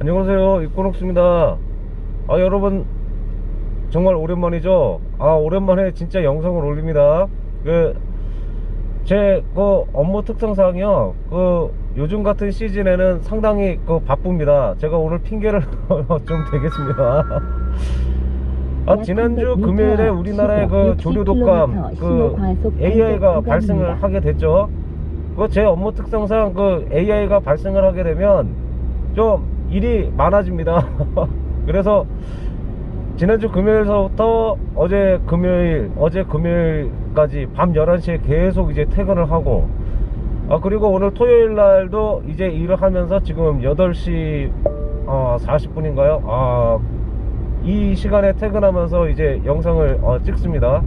안녕하세요. 이코녹스입니다. 아 여러분 정말 오랜만이죠? 아 오랜만에 진짜 영상을 올립니다. 그제그 업무 특성상이요. 그 요즘 같은 시즌에는 상당히 그 바쁩니다. 제가 오늘 핑계를 좀 대겠습니다. 아, 지난주 금요일에 우리나라의 그 조류 독감 그 AI가 발생을 하게 됐죠. 그 제 업무 특성상 그 AI가 발생을 하게 되면 좀 일이 많아집니다. 그래서 지난주 금요일서부터 어제 금요일, 어제 금요일까지 밤 11시에 계속 이제 퇴근을 하고 아 그리고 오늘 토요일 날도 이제 일을 하면서 지금 8시 어, 40분인가요? 아, 이 시간에 퇴근하면서 이제 영상을 어, 찍습니다.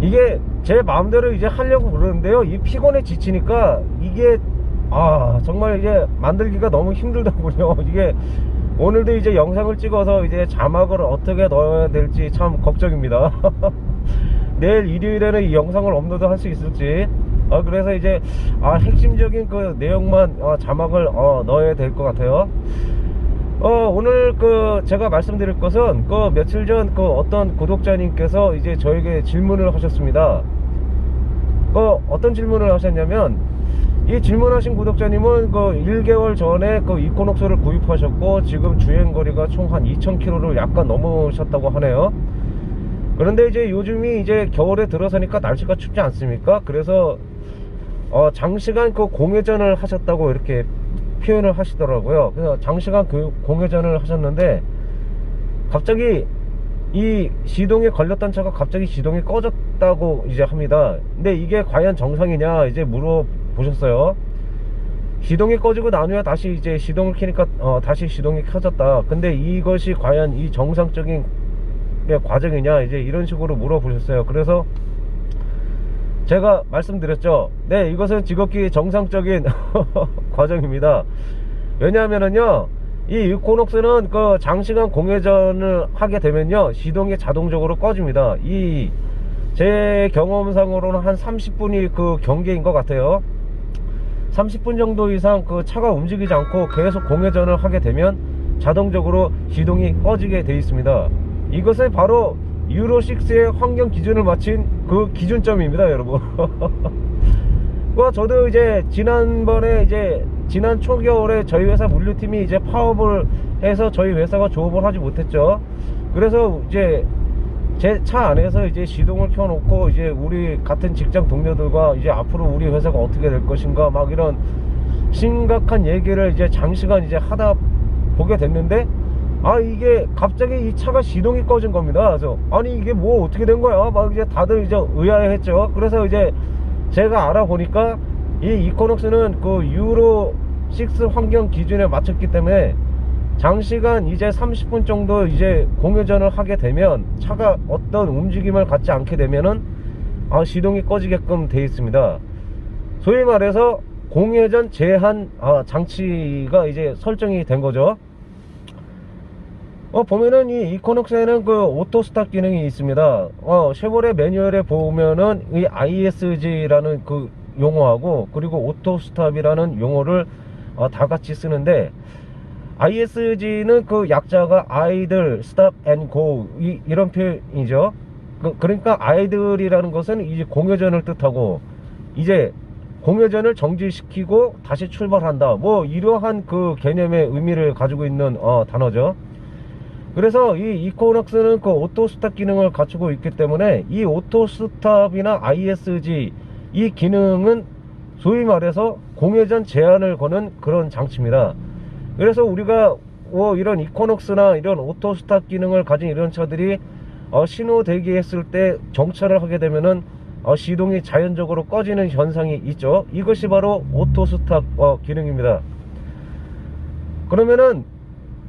이게 제 마음대로 이제 하려고 그러는데요. 이 피곤에 지치니까 이게 아 정말 이게 만들기가 너무 힘들더군요. 이게 오늘도 이제 영상을 찍어서 이제 자막을 어떻게 넣어야 될지 참 걱정입니다. 내일 일요일에는 이 영상을 업로드 할 수 있을지 아 그래서 이제 아 핵심적인 그 내용만 어, 자막을 어, 넣어야 될 것 같아요. 어, 오늘 그 제가 말씀드릴 것은 그 며칠 전 그 어떤 구독자님께서 이제 저에게 질문을 하셨습니다. 그 어떤 질문을 하셨냐면 이 질문하신 구독자님은 그 1개월 전에 그 이코녹스를 구입하셨고 지금 주행 거리가 총 한 2,000km를 약간 넘으셨다고 하네요. 그런데 이제 요즘이 이제 겨울에 들어서니까 날씨가 춥지 않습니까? 그래서 어, 장시간 그 공회전을 하셨다고 이렇게 표현을 하시더라고요. 그래서 장시간 그 공회전을 하셨는데 갑자기 이 시동에 걸렸던 차가 갑자기 시동이 꺼졌다고 이제 합니다. 근데 이게 과연 정상이냐 이제 물어 보셨어요. 시동이 꺼지고 나누야 다시 이제 시동을 켜니까 어, 다시 시동이 켜졌다. 근데 이것이 과연 이 정상적인 과정이냐 이제 이런 식으로 물어보셨어요. 그래서 제가 말씀드렸죠. 네, 이것은 지극히 정상적인 과정입니다. 왜냐하면은요, 이 이코녹스는 그 장시간 공회전을 하게 되면요, 시동이 자동적으로 꺼집니다. 이, 제 경험상으로는 한 30분이 그 경계인 것 같아요. 30분 정도 이상 그 차가 움직이지 않고 계속 공회전을 하게 되면 자동적으로 시동이 꺼지게 되어 있습니다. 이것은 바로 유로6의 환경 기준을 마친 그 기준점입니다, 여러분. 뭐, 저도 이제 지난번에 이제 지난 초겨울에 저희 회사 물류팀이 이제 파업을 해서 저희 회사가 조업을 하지 못했죠. 그래서 이제 제 차 안에서 이제 시동을 켜놓고 이제 우리 같은 직장 동료들과 이제 앞으로 우리 회사가 어떻게 될 것인가 막 이런 심각한 얘기를 이제 장시간 이제 하다 보게 됐는데 아 이게 갑자기 이 차가 시동이 꺼진 겁니다. 그래서 아니 이게 뭐 어떻게 된 거야? 막 이제 다들 이제 의아해 했죠. 그래서 이제 제가 알아보니까 이 이코녹스는 그 유로 6 환경 기준에 맞췄기 때문에 장시간 이제 30분 정도 이제 공회전을 하게 되면 차가 어떤 움직임을 갖지 않게 되면은 아 시동이 꺼지게끔 돼 있습니다. 소위 말해서 공회전 제한 아, 장치가 이제 설정이 된 거죠. 어, 보면은 이 이코녹스에는 그 오토 스탑 기능이 있습니다. 어, 쉐보레 매뉴얼에 보면은 이 ISG라는 그 용어하고 그리고 오토 스탑이라는 용어를 어, 다 같이 쓰는데 ISG는 그 약자가 idle, stop and go 이, 이런 표현이죠. 그, 그러니까 idle이라는 것은 이제 공회전을 뜻하고 이제 공회전을 정지시키고 다시 출발한다. 뭐 이러한 그 개념의 의미를 가지고 있는 어, 단어죠. 그래서 이 이코녹스는 그 오토 스탑 기능을 갖추고 있기 때문에 이 오토 스탑이나 ISG 이 기능은 소위 말해서 공회전 제한을 거는 그런 장치입니다. 그래서 우리가 뭐 이런 이코녹스나 이런 오토 스탑 기능을 가진 이런 차들이 어, 신호 대기했을 때 정차를 하게 되면은 어, 시동이 자연적으로 꺼지는 현상이 있죠. 이것이 바로 오토 스탑 어, 기능입니다. 그러면은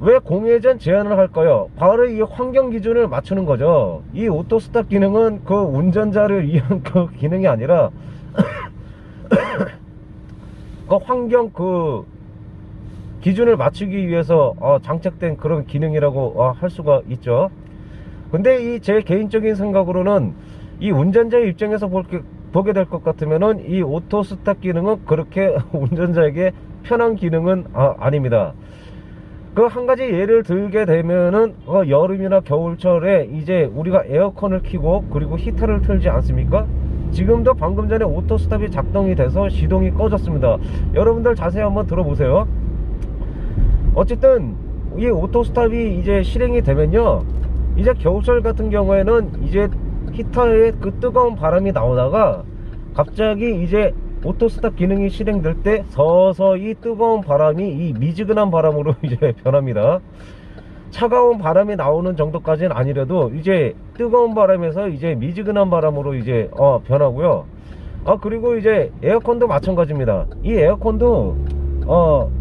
왜 공회전 제한을 할까요? 바로 이 환경 기준을 맞추는 거죠. 이 오토 스탑 기능은 그 운전자를 위한 그 기능이 아니라 그 환경 그 기준을 맞추기 위해서 어, 장착된 그런 기능이라고 어, 할 수가 있죠. 근데 이 제 개인적인 생각으로는 이 운전자의 입장에서 볼, 게- 보게 될 것 같으면은 이 오토 스탑 기능은 그렇게 운전자에게 편한 기능은 아, 아닙니다. 그한 가지 예를 들게 되면은 어, 여름이나 겨울철에 이제 우리가 에어컨을 켜고 그리고 히터를 틀지 않습니까? 지금도 방금 전에 오토 스탑이 작동이 돼서 시동이 꺼졌습니다. 여러분들 자세히 한번 들어보세요. 어쨌든 이 오토 스탑이 이제 실행이 되면요. 이제 겨울철 같은 경우에는 이제 히터에 그 뜨거운 바람이 나오다가 갑자기 이제 오토 스탑 기능이 실행될 때 서서히 뜨거운 바람이 이 미지근한 바람으로 이제 변합니다. 차가운 바람이 나오는 정도까지는 아니라도 이제 뜨거운 바람에서 이제 미지근한 바람으로 이제 어 변하고요. 아 그리고 이제 에어컨도 마찬가지입니다. 이 에어컨도 어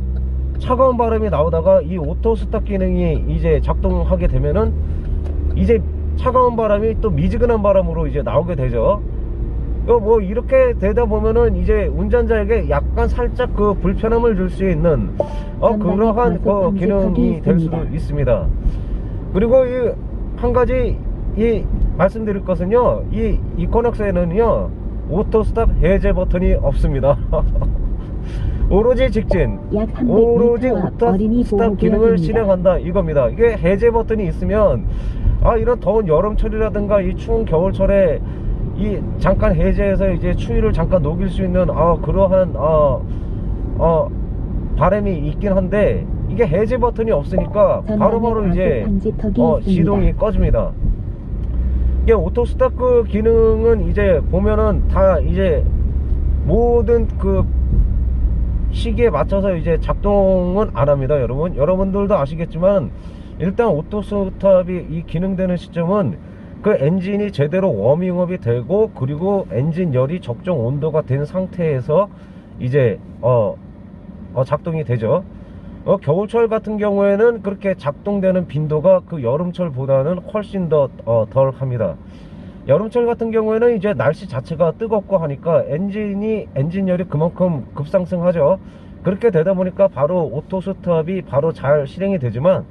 차가운 바람이 나오다가 이 오토 스탑 기능이 이제 작동하게 되면은 이제 차가운 바람이 또 미지근한 바람으로 이제 나오게 되죠. 어, 뭐 이렇게 되다 보면은 이제 운전자에게 약간 살짝 그 불편함을 줄 수 있는 어 그러한 그 기능이 될 수도 있습니다. 그리고 이 한 가지 이 말씀드릴 것은요 이 이코넥스에는요 오토 스탑 해제 버튼이 없습니다. 오로지 직진 약 300m 오로지 어린이 스탑 기능을. 실행한다 이겁니다. 이게 해제 버튼이 있으면 아 이런 더운 여름철이라든가 이 추운 겨울철에 이 잠깐 해제해서 이제 추위를 잠깐 녹일 수 있는 아 그러한 어, 어 바람이 있긴 한데 이게 해제 버튼이 없으니까 바로바로 이제 어, 시동이 꺼집니다. 이게 오토 스탑 그 기능은 이제 보면은 다 이제 모든 그 시기에 맞춰서 이제 작동은 안 합니다, 여러분. 여러분들도 아시겠지만 일단 오토 스탑이 이 기능되는 시점은 그 엔진이 제대로 워밍업이 되고 그리고 엔진 열이 적정 온도가 된 상태에서 이제 어, 어, 작동이 되죠. 어, 겨울철 같은 경우에는 그렇게 작동되는 빈도가 그 여름철보다는 훨씬 더 어, 덜합니다. 여름철 같은 경우에는 이제 날씨 자체가 뜨겁고 하니까 엔진이 엔진열이 그만큼 급상승하죠. 그렇게 되다 보니까 바로 오토 스탑이 바로 잘 실행이 되지만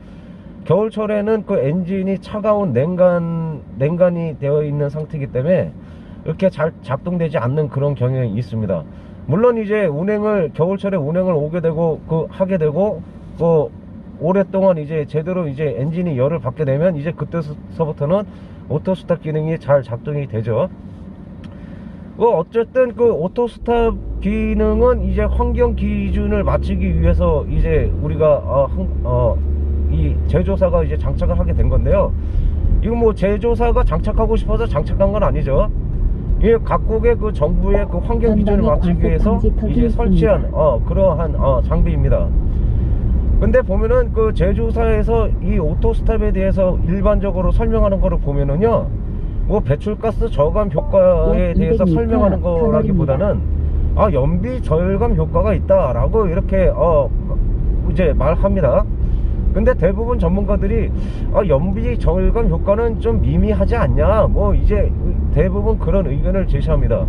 겨울철에는 그 엔진이 차가운 냉간 냉간이 되어 있는 상태이기 때문에 이렇게 잘 작동되지 않는 그런 경향이 있습니다. 물론 이제 운행을 겨울철에 운행을 오게 되고 그 하게 되고 그 오랫동안 이제 제대로 이제 엔진이 열을 받게 되면 이제 그때서부터는 오토 스탑 기능이 잘 작동이 되죠. 그 어쨌든 그 오토 스탑 기능은 이제 환경 기준을 맞추기 위해서 이제 우리가 어, 한- 어, 이 제조사가 이제 장착을 하게 된 건데요. 이거 뭐 제조사가 장착하고 싶어서 장착한 건 아니죠. 이게 각국의 그 정부의 그 환경 기준을 맞추기 위해서 이제 설치한. 어, 그러한 어, 장비입니다. 근데 보면은 그 제조사에서 이 오토스탑에 대해서 일반적으로 설명하는 거를 보면은요 뭐 배출가스 저감 효과에 약 대해서 200m 설명하는 앞 거라기보다는 아 연비 절감 효과가 있다라고 이렇게 어 이제 말합니다. 근데 대부분 전문가들이 아, 연비 절감 효과는 좀 미미하지 않냐 뭐 이제 대부분 그런 의견을 제시합니다.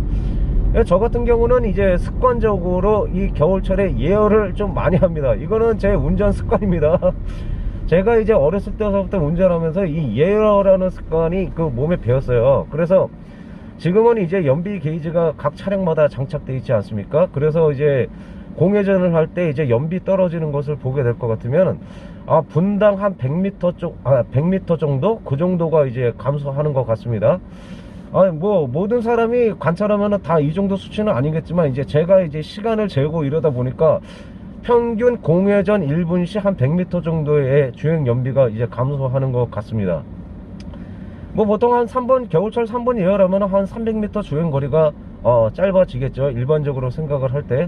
예, 저 같은 경우는 이제 습관적으로 이 겨울철에 예열을 좀 많이 합니다. 이거는 제 운전 습관입니다. 제가 이제 어렸을 때서부터 운전하면서 이 예열하는 습관이 그 몸에 배었어요. 그래서 지금은 이제 연비 게이지가 각 차량마다 장착되어 있지 않습니까? 그래서 이제 공회전을 할 때 이제 연비 떨어지는 것을 보게 될 것 같으면 아 분당 한 100m 쪽, 아 100m 정도 그 정도가 이제 감소하는 것 같습니다. 아니 뭐 모든 사람이 관찰하면 다 이 정도 수치는 아니겠지만 이제 제가 이제 시간을 재고 이러다 보니까 평균 공회전 1분 시한 100m 정도의 주행 연비가 이제 감소하는 것 같습니다. 뭐 보통 한 3번 겨울철 3번 예열하면 한 300m 주행 거리가 어, 짧아지겠죠. 일반적으로 생각을 할 때.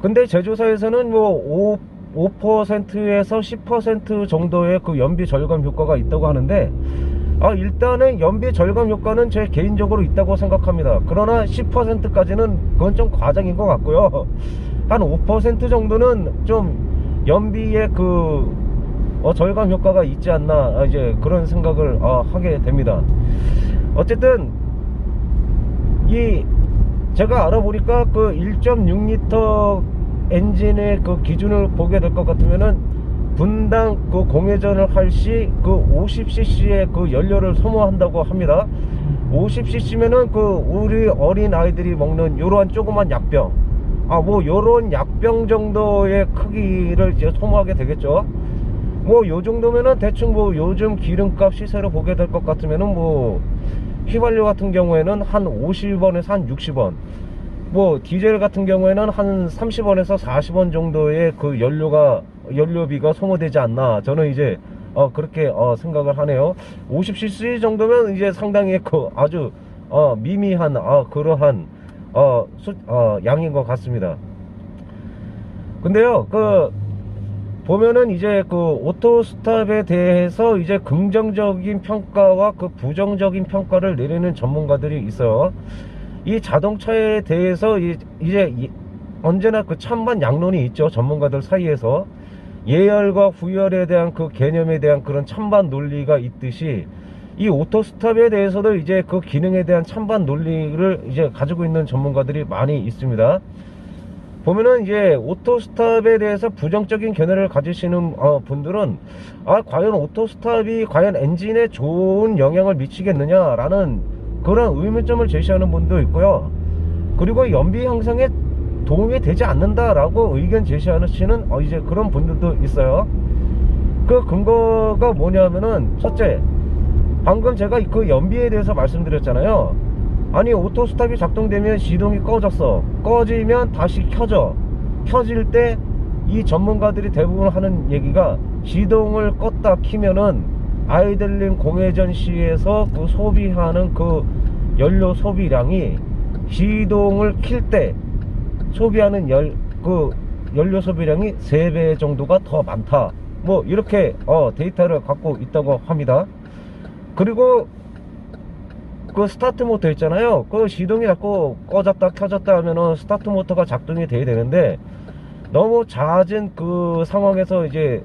근데 제조사에서는 뭐 5, 5%에서 10% 정도의 그 연비 절감 효과가 있다고 하는데 아, 일단은 연비 절감 효과는 제 개인적으로 있다고 생각합니다. 그러나 10%까지는 그건 좀 과장인 것 같고요. 한 5% 정도는 좀 연비의 그 어, 절감 효과가 있지 않나 아, 이제 그런 생각을 어, 하게 됩니다. 어쨌든 이 제가 알아보니까 그 1.6리터 엔진의 그 기준을 보게 될 것 같으면은 분당 그 공회전을 할 시 그 50cc의 그 연료를 소모한다고 합니다. 50cc면은 그 우리 어린 아이들이 먹는 요러한 조그만 약병. 아뭐 요런 약병 정도의 크기를 이제 소모하게 되겠죠. 뭐 요 정도면은 대충 뭐 요즘 기름값 시세로 보게 될 것 같으면은 뭐 휘발유 같은 경우에는 한 50원에서 한 60원. 뭐 디젤 같은 경우에는 한 30원에서 40원 정도의 그 연료가 연료비가 소모되지 않나 저는 이제 어 그렇게 어 생각을 하네요 50cc 정도면 이제 상당히 그 아주 어 미미한 어 그러한 어, 수, 어 양인 것 같습니다 근데요 그 보면은 이제 그 오토스탑에 대해서 이제 긍정적인 평가와 그 부정적인 평가를 내리는 전문가들이 있어요. 이 자동차에 대해서 이- 이제 이- 언제나 그 찬반 양론이 있죠. 전문가들 사이에서. 예열과 후열에 대한 그 개념에 대한 그런 찬반 논리가 있듯이 이 오토스탑에 대해서도 이제 그 기능에 대한 찬반 논리를 이제 가지고 있는 전문가들이 많이 있습니다. 보면은 이제 오토스탑에 대해서 부정적인 견해를 가지시는 어, 분들은 아 과연 오토스탑이 과연 엔진에 좋은 영향을 미치겠느냐라는 그런 의문점을 제시하는 분도 있고요. 그리고 연비 향상에 도움이 되지 않는다라고 의견 제시하시는 어, 이제 그런 분들도 있어요. 그 근거가 뭐냐면은 첫째 방금 제가 그 연비에 대해서 말씀드렸잖아요. 아니 오토스탑이 작동되면 시동이 꺼졌어 꺼지면 다시 켜져 켜질 때 이 전문가들이 대부분 하는 얘기가 시동을 껐다 키면은 아이들링 공회전 시에서 그 소비하는 그 연료 소비량이 시동을 킬 때 소비하는 열 그 연료 소비량이 3배 정도가 더 많다 뭐 이렇게 어 데이터를 갖고 있다고 합니다 그리고 그 스타트 모터 있잖아요. 그 시동이 자꾸 꺼졌다 켜졌다 하면은 스타트 모터가 작동이 돼야 되는데 너무 잦은 그 상황에서 이제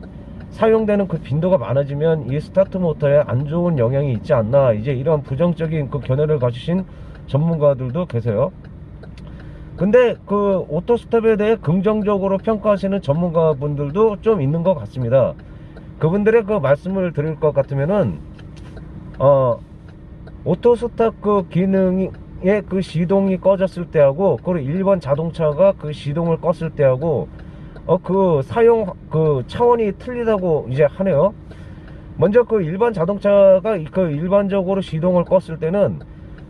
사용되는 그 빈도가 많아지면 이 스타트 모터에 안 좋은 영향이 있지 않나 이제 이런 부정적인 그 견해를 가지신 전문가들도 계세요. 근데 그 오토스톱에 대해 긍정적으로 평가하시는 전문가분들도 좀 있는 것 같습니다. 그분들의 그 말씀을 드릴 것 같으면은 어 오토스탑 그 기능의 그 시동이 꺼졌을 때하고 그리고 일반 자동차가 그 시동을 껐을 때하고 어 그 사용 그 차원이 틀리다고 이제 하네요. 먼저 그 일반 자동차가 그 일반적으로 시동을 껐을 때는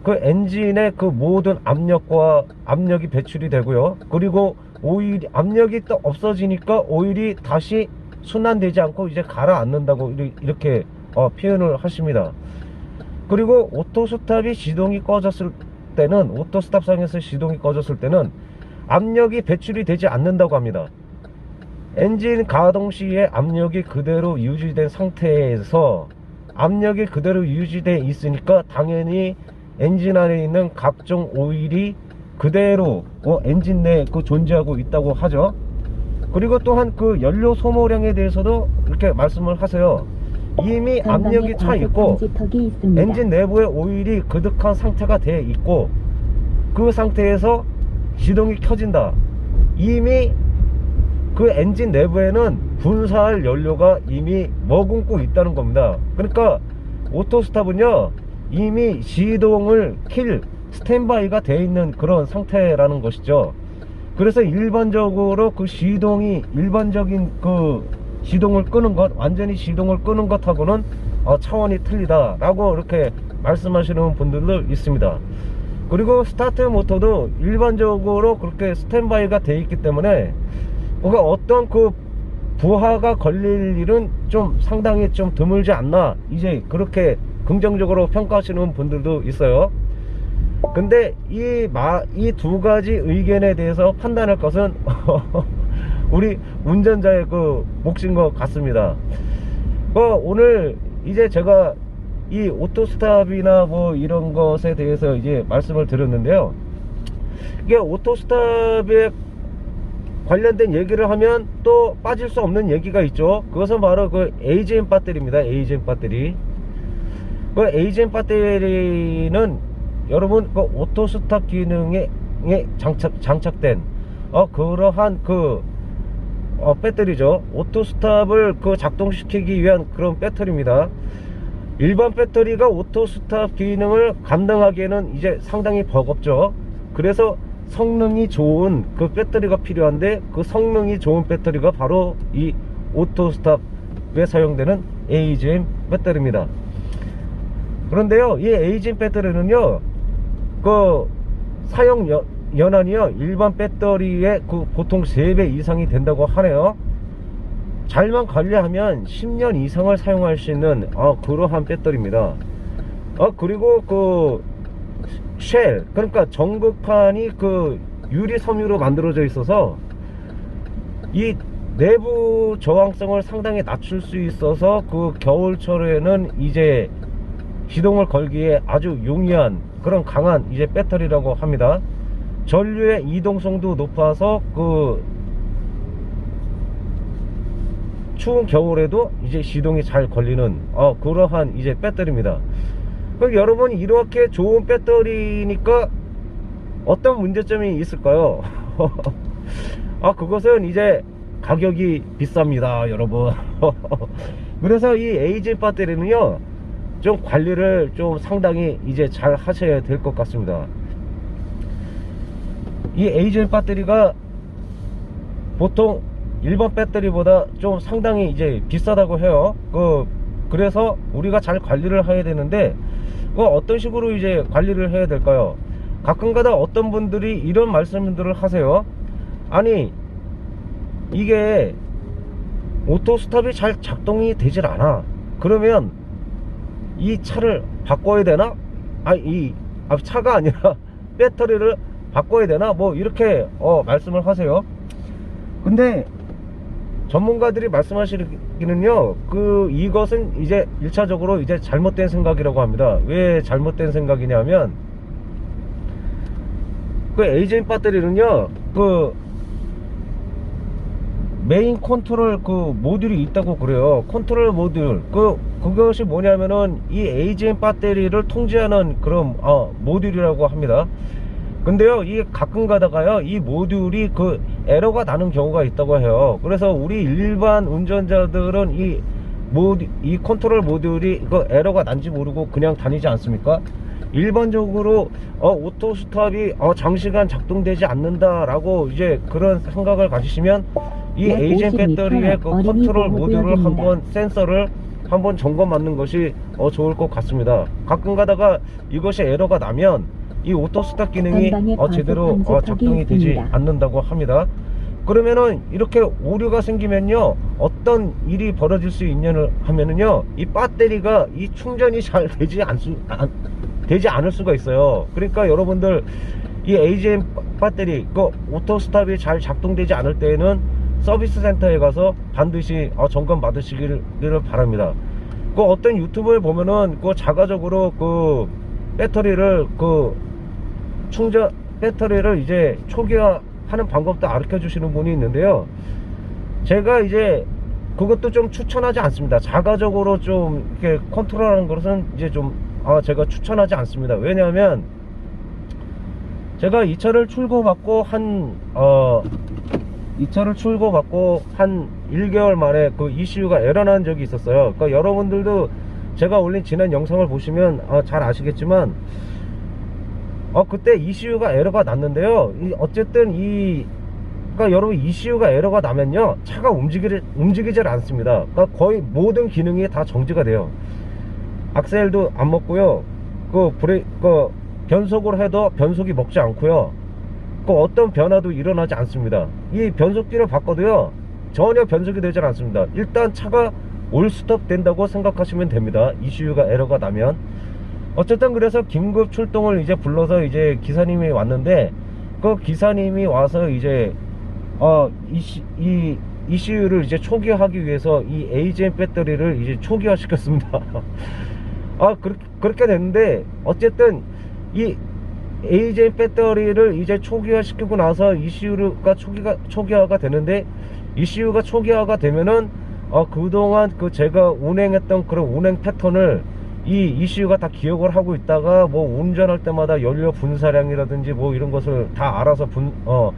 그 엔진의 그 모든 압력과 압력이 배출이 되고요. 그리고 오일이 압력이 또 없어지니까 오일이 다시 순환되지 않고 이제 가라앉는다고 이렇게 어, 표현을 하십니다. 그리고 오토스탑이 시동이 꺼졌을 때는 오토스탑상에서 시동이 꺼졌을 때는 압력이 배출이 되지 않는다고 합니다. 엔진 가동 시에 압력이 그대로 유지된 상태에서 압력이 그대로 유지돼 있으니까 당연히 엔진 안에 있는 각종 오일이 그대로 어, 엔진 내에 그 존재하고 있다고 하죠. 그리고 또한 그 연료 소모량에 대해서도 이렇게 말씀을 하세요. 이미 압력이 차 있고. 엔진 내부에 오일이 그득한 상태가 돼 있고 그 상태에서 시동이 켜진다. 이미 그 엔진 내부에는 분사할 연료가 이미 머금고 있다는 겁니다. 그러니까 오토스탑은요 이미 시동을 킬 스탠바이가 돼 있는 그런 상태라는 것이죠. 그래서 일반적으로 그 시동이 일반적인 그 시동을 끄는 것 완전히 시동을 끄는 것하고는 어, 차원이 틀리다 라고 이렇게 말씀하시는 분들도 있습니다. 그리고 스타트 모터도 일반적으로 그렇게 스탠바이가 돼 있기 때문에 뭔가 어떤 그 부하가 걸릴 일은 좀 상당히 좀 드물지 않나 이제 그렇게 긍정적으로 평가하시는 분들도 있어요. 근데 이이두 가지 의견에 대해서 판단할 것은 우리 운전자의 그 몫인 것 같습니다. 뭐 오늘 이제 제가 이 오토스탑이나 뭐 이런 것에 대해서 이제 말씀을 드렸는데요. 이게 오토스탑에 관련된 얘기를 하면 또 빠질 수 없는 얘기가 있죠. 그것은 바로 그 AGM 배터리입니다. AGM 배터리. 그 AGM 배터리는 여러분 그 오토 스탑 기능에 에 장착 장착된 어 그러한 그 어, 배터리죠. 오토 스탑을 그 작동시키기 위한 그런 배터리입니다. 일반 배터리가 오토 스탑 기능을 감당하기에는 이제 상당히 버겁죠. 그래서 성능이 좋은 그 배터리가 필요한데 그 성능이 좋은 배터리가 바로 이 오토 스탑에 사용되는 AGM 배터리입니다. 그런데요, 이 AGM 배터리는요, 그 사용 연, 연한이요, 일반 배터리의 그 보통 3배 이상이 된다고 하네요. 잘만 관리하면 10년 이상을 사용할 수 있는 어, 그러한 배터리입니다. 어, 그리고 그 쉘, 그러니까 전극판이 그 유리 섬유로 만들어져 있어서 이 내부 저항성을 상당히 낮출 수 있어서 그 겨울철에는 이제 시동을 걸기에 아주 용이한 그런 강한 이제 배터리라고 합니다. 전류의 이동성도 높아서 그 추운 겨울에도 이제 시동이 잘 걸리는 어, 그러한 이제 배터리입니다. 그럼 여러분 이렇게 좋은 배터리니까 어떤 문제점이 있을까요? 아 그것은 이제 가격이 비쌉니다 여러분 그래서 이 에이징 배터리는요 좀 관리를 좀 상당히 이제 잘 하셔야 될 것 같습니다. 이 에이징 배터리가 보통 일반 배터리보다 좀 상당히 이제 비싸다고 해요. 그 그래서 우리가 잘 관리를 해야 되는데 그 어떤 식으로 이제 관리를 해야 될까요? 가끔가다 어떤 분들이 이런 말씀들을 하세요. 아니 이게 오토 스탑이 잘 작동이 되질 않아. 그러면 이 차를 바꿔야 되나? 아이 아, 차가 아니라 배터리를 바꿔야 되나? 뭐 이렇게 어, 말씀을 하세요. 근데 전문가들이 말씀하시기는요 그 이것은 이제 1차적으로 이제 잘못된 생각이라고 합니다. 왜 잘못된 생각이냐면 그 에이젠 배터리는요 그 메인 컨트롤 그 모듈이 있다고 그래요. 컨트롤 모듈. 그 그것이 뭐냐면은 이 AGM 배터리를 통제하는 그런 어, 모듈이라고 합니다. 근데요 이 가끔 가다가요 이 모듈이 그 에러가 나는 경우가 있다고 해요. 그래서 우리 일반 운전자들은 이 모듈 이 컨트롤 모듈이 그 에러가 난지 모르고 그냥 다니지 않습니까 일반적으로 어, 오토 스탑이 어, 장시간 작동되지 않는다 라고 이제 그런 생각을 가지시면 이약 에이젠 50m 배터리의 그 컨트롤 모듈을. 한번 센서를 한번 점검 받는 것이 어, 좋을 것 같습니다 가끔 가다가 이것이 에러가 나면 이 오토 스탑 기능이 어, 제대로 어, 작동이 되지. 않는다고 합니다 그러면은 이렇게 오류가 생기면요 어떤 일이 벌어질 수 있냐를 하면은요 이 배터리가 이 충전이 잘 되지 않, 안, 되지 않을 수가 있어요 그러니까 여러분들 이 AGM 배터리 그 오토 스탑이 잘 작동되지 않을 때에는 서비스 센터에 가서 반드시 어, 점검 받으시기를 바랍니다 그 어떤 유튜브에 보면은 그 자가적으로 그 배터리를 그 충전 배터리를 이제 초기화 하는 방법도 가르쳐 주시는 분이 있는데요. 제가 이제 그것도 좀 추천하지 않습니다. 자가적으로 좀 이렇게 컨트롤하는 것은 이제 좀 아, 제가 추천하지 않습니다. 왜냐하면 제가 이 차를 출고받고 한 어, 이 차를 출고받고 한 1개월 만에 그 ECU가 에러난 적이 있었어요. 그러니까 여러분들도 제가 올린 지난 영상을 보시면 어, 잘 아시겠지만 어 그때 ECU가 에러가 났는데요. 이, 어쨌든 이 그러니까 여러분 ECU가 에러가 나면요 차가 움직이 움직이질 않습니다. 그러니까 거의 모든 기능이 다 정지가 돼요. 악셀도 안 먹고요. 그 브레 그 변속을 해도 변속이 먹지 않고요. 그 어떤 변화도 일어나지 않습니다. 이 변속기를 바꿔도요 전혀 변속이 되질 않습니다. 일단 차가 올 스톱 된다고 생각하시면 됩니다. ECU가 에러가 나면 어쨌든 그래서 긴급 출동을 이제 불러서 이제 기사님이 왔는데 그 기사님이 와서 이제 어, 이, 이 ECU를 이제 초기화하기 위해서 이 AGM 배터리를 이제 초기화 시켰습니다. 아, 그렇게, 그렇게 됐는데, 어쨌든, 이 AGM 배터리를 이제 초기화 시키고 나서 ECU가 초기화, 초기화가 되는데, ECU가 초기화가 되면은, 어, 그동안 그 제가 운행했던 그런 운행 패턴을 이 ECU가 다 기억을 하고 있다가 뭐 운전할 때마다 연료 분사량이라든지 뭐 이런 것을 다 알아서 분, 어,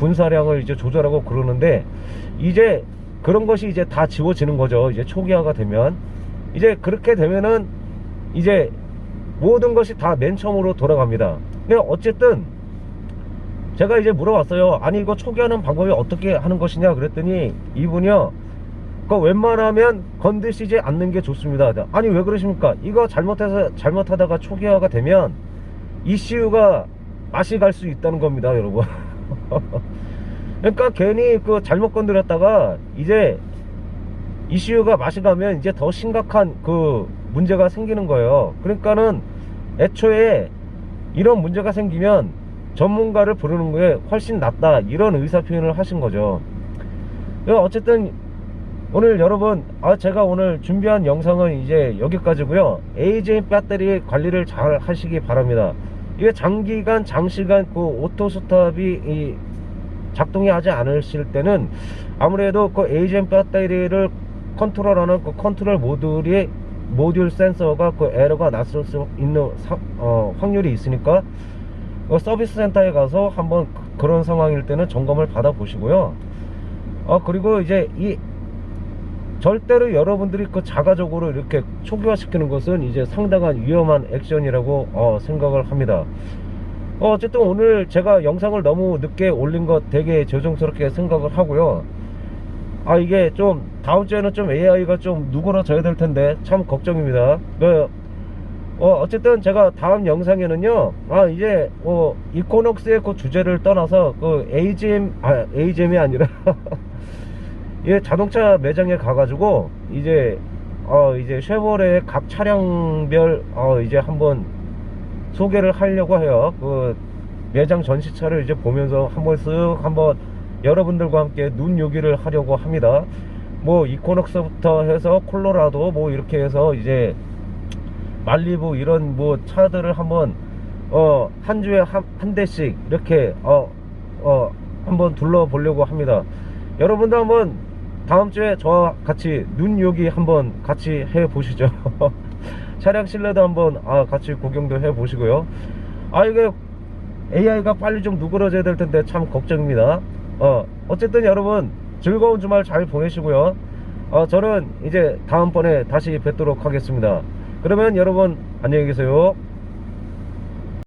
분사량을 이제 조절하고 그러는데 이제 그런 것이 이제 다 지워지는 거죠. 이제 초기화가 되면 이제 그렇게 되면은 이제 모든 것이 다 맨 처음으로 돌아갑니다. 근데 어쨌든 제가 이제 물어봤어요. 아니 이거 초기화하는 방법이 어떻게 하는 것이냐 그랬더니 이분이요. 그 웬만하면 건드시지 않는 게 좋습니다. 아니 왜 그러십니까? 이거 잘못해서 잘못하다가 초기화가 되면 ECU가 맛이 갈 수 있다는 겁니다, 여러분. 그러니까 괜히 그 잘못 건드렸다가 이제 ECU가 맛이 가면 이제 더 심각한 그 문제가 생기는 거예요. 그러니까는 애초에 이런 문제가 생기면 전문가를 부르는 게 훨씬 낫다 이런 의사 표현을 하신 거죠. 그래서 어쨌든 오늘 여러분 아 제가 오늘 준비한 영상은 이제 여기까지고요. AJ 배터리 관리를 잘 하시기 바랍니다. 이게 장기간 장시간 그 오토 스탑이 이 작동이 하지 않으실 때는 아무래도 그 AGM 배터리를 컨트롤하는 그 컨트롤 모듈이 모듈 센서가 그 에러가 났을 수 있는 사- 어, 확률이 있으니까 어, 서비스 센터에 가서 한번 그- 그런 상황일 때는 점검을 받아 보시고요. 어 그리고 이제 이 절대로 여러분들이 그 자가적으로 이렇게 초기화 시키는 것은 이제 상당한 위험한 액션이라고 어, 생각을 합니다. 어, 어쨌든 오늘 제가 영상을 너무 늦게 올린 것 되게 죄송스럽게 생각을 하고요. 아 이게 좀 다음 주에는 좀 AI가 좀 누그러져야 될 텐데 참 걱정입니다. 그 어, 어쨌든 제가 다음 영상에는요, 아, 이제, 어, 이코녹스의 그 주제를 떠나서, 그, AGM, 아, AGM이 아니라, 예, 자동차 매장에 가가지고, 이제, 어, 이제 쉐보레의 각 차량별, 어, 이제 한번 소개를 하려고 해요. 그, 매장 전시차를 이제 보면서 한번 쓱 한번 여러분들과 함께 눈 요기를 하려고 합니다. 뭐, 이코녹스부터 해서 콜로라도 뭐 이렇게 해서 이제, 말리부 이런 뭐 차들을 한번 어 한 주에 한, 한 대씩 이렇게 어 어 한번 둘러보려고 합니다. 여러분도 한번 다음 주에 저와 같이 눈 요기 한번 같이 해 보시죠. 차량 실내도 한번 아 같이 구경도 해 보시고요. 아 이게 AI가 빨리 좀 누그러져야 될 텐데 참 걱정입니다. 어 어쨌든 여러분 즐거운 주말 잘 보내시고요. 어 저는 이제 다음번에 다시 뵙도록 하겠습니다. 그러면 여러분 안녕히 계세요.